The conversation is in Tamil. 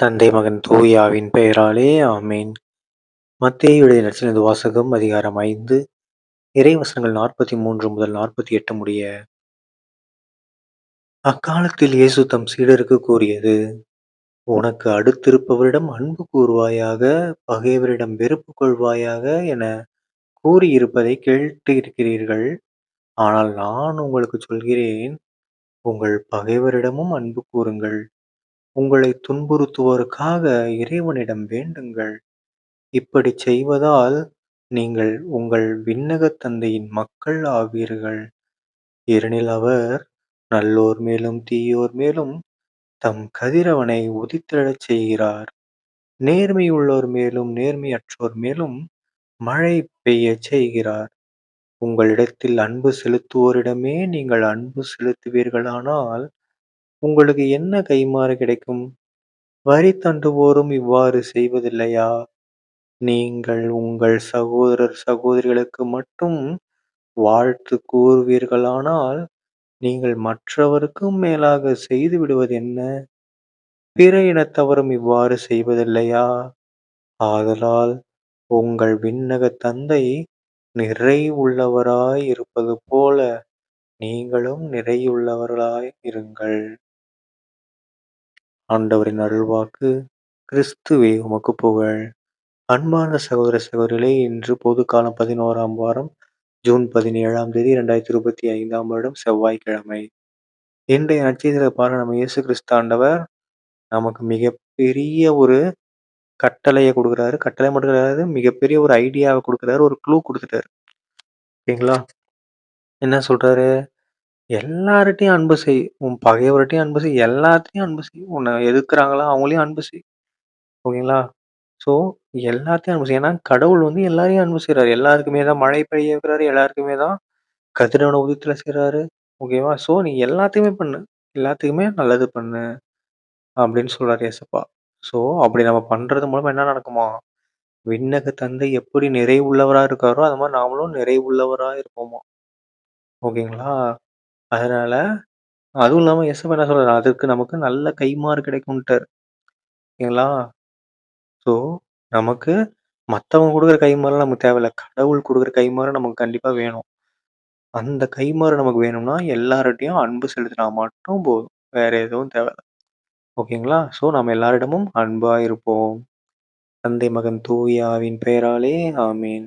தந்தை மகன் தூயாவின் பெயராலே ஆமேன். மத்தேயுடைய நச்சினது வாசகம் அதிகாரம் ஐந்து இறைவசனங்கள் நாற்பத்தி மூன்று முதல் நாற்பத்தி எட்டு முடிய. அக்காலத்தில் இயேசு தம் சீடருக்கு கூறியது உனக்கு அடுத்திருப்பவரிடம் அன்பு கூறுவாயாக பகைவரிடம் வெறுப்பு கொள்வாயாக என கூறியிருப்பதை கேட்டு இருக்கிறீர்கள் ஆனால் நான் உங்களுக்கு சொல்கிறேன் உங்கள் பகைவரிடமும் அன்பு கூறுங்கள். உங்களை துன்புறுத்துவோருக்காக இறைவனிடம் வேண்டுங்கள். இப்படி செய்வதால் நீங்கள் உங்கள் விண்ணகத் தந்தையின் மக்கள் ஆவீர்கள். ஏனெனில் அவர் நல்லோர் மேலும் தீயோர் மேலும் தம் கதிரவனை உதித்தெழச் செய்கிறார். நேர்மையுள்ளோர் மேலும் நேர்மையற்றோர் மேலும் மழை பெய்யச் செய்கிறார். உங்களிடத்தில் அன்பு செலுத்துவோரிடமே நீங்கள் அன்பு செலுத்துவீர்களானால் உங்களுக்கு என்ன கைமாறு கிடைக்கும்? வரி தண்டுவோரும் இவ்வாறு செய்வதில்லையா? நீங்கள் உங்கள் சகோதரர் சகோதரிகளுக்கு மட்டும் வாழ்த்து கூறுவீர்களானால் நீங்கள் மற்றவருக்கும் மேலாக செய்து விடுவது என்ன? பிற இனத்தவரும் இவ்வாறு செய்வதில்லையா? ஆதலால் உங்கள் விண்ணக தந்தை நிறை உள்ளவராய் இருப்பது போல நீங்களும் நிறையுள்ளவர்களாய் இருங்கள். ஆண்டவரின் அருள்வாக்கு. கிறிஸ்துவே உமக்கு புகழ். அன்பான சகோதர சகோதரிகளே இன்று பொது காலம் பதினோராம் வாரம் ஜூன் பதினேழாம் தேதி இரண்டாயிரத்தி இருபத்தி ஐந்தாம் வருடம் செவ்வாய்க்கிழமை. இன்றைய நட்சத்திர பாருங்க நம்ம இயேசு கிறிஸ்தாண்டவர் நமக்கு மிகப்பெரிய ஒரு கட்டளையை கொடுக்குறாரு. கட்டளை மட்டும் கிடையாது மிகப்பெரிய ஒரு ஐடியாவை கொடுக்குறாரு. ஒரு க்ளூ கொடுத்துட்டாரு. ஓகேங்களா? என்ன சொல்றாரு? எல்லார்ட்டையும் அன்பு செய். உன் பகைவர்கிட்டையும் அன்பு செய். எல்லாத்தையும் அன்பு செய். உன்னை எதிர்க்கிறாங்களா? அவங்களையும் அன்பு செய். ஓகேங்களா? ஸோ எல்லாத்தையும் அன்பு செய். ஏன்னா கடவுள் வந்து எல்லாரையும் அன்பு செய்கிறாரு எல்லாருக்குமே தான் மழை பெய்ய வைக்கிறாரு. எல்லாருக்குமே தான் கதிரவனை உதயத்தில் செய்கிறாரு ஓகேவா? ஸோ நீ எல்லாத்தையுமே பண்ணு. எல்லாத்துக்குமே நல்லது பண்ணு. அப்படின்னு சொல்றாரு ஏசப்பா ஸோ அப்படி நம்ம பண்றது மூலமா என்ன நடக்குமா? விண்ணக தந்தை எப்படி நிறைவுள்ளவரா இருக்காரோ அது மாதிரி நாமளும் நிறைவுள்ளவரா இருப்போமா? ஓகேங்களா? அதனால அதுவும் இல்லாம ஏசப்பா என்ன சொல்றாரு? அதுக்கு நமக்கு நல்ல கைமாறு கிடைக்கும்ட்டாரு. ஓகேங்களா? ஸோ நமக்கு மற்றவங்க கொடுக்குற கைமாறுலாம் நமக்கு தேவையில்ல. கடவுள் கொடுக்குற கைமாறு நமக்கு கண்டிப்பா வேணும். அந்த கைமாறு நமக்கு வேணும்னா எல்லார்ட்டையும் அன்பு செலுத்தினா மட்டும் போதும். வேற எதுவும் தேவையில்ல. ஓகேங்களா? ஸோ நம்ம எல்லாரிடமும் அன்பா இருப்போம் தந்தை மகன் தூயாவின் பெயராலே ஆமீன்.